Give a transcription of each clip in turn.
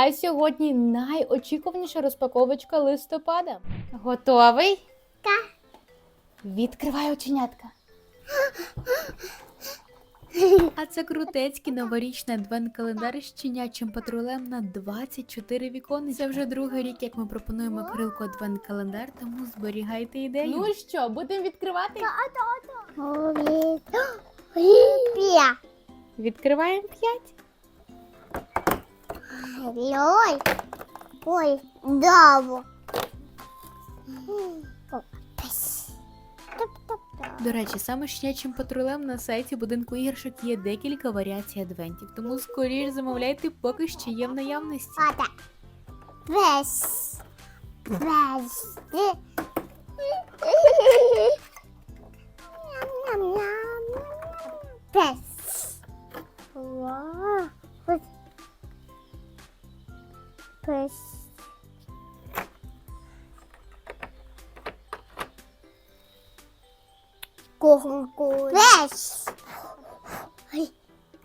А сьогодні найочікуваніша розпаковочка листопада. Готовий? Так. Відкривай оченятка. А це крутецький новорічний адвент-календар з щенячим патрулем на 24 вікон. Це вже другий рік, як ми пропонуємо Кирилку адвент-календар, тому зберігайте ідею. Ну що, будемо відкривати? Олімпія. Відкриваємо 5. Ой. Ой, даво. До речі, саме щенячим патрулем на сайті будинку іграшок є декілька варіацій адвентів, тому скоріш замовляйте, поки ще є в наявності. Ата. Весь. Весь. Ням-ням-ням. Весь. Вау. Весь.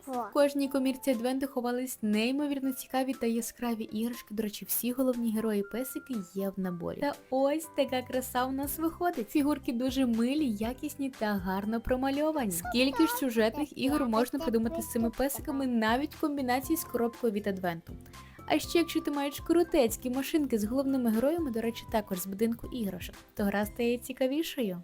В кожній комірці адвенту ховались неймовірно цікаві та яскраві іграшки. До речі, всі головні герої песики є в наборі. Та ось така краса в нас виходить. Фігурки дуже милі, якісні та гарно промальовані. Скільки ж сюжетних ігор можна придумати з цими песиками навіть в комбінації з коробкою від адвенту. А ще якщо ти маєш крутецькі машинки з головними героями, до речі, також з будинку іграшок, то гра стає цікавішою.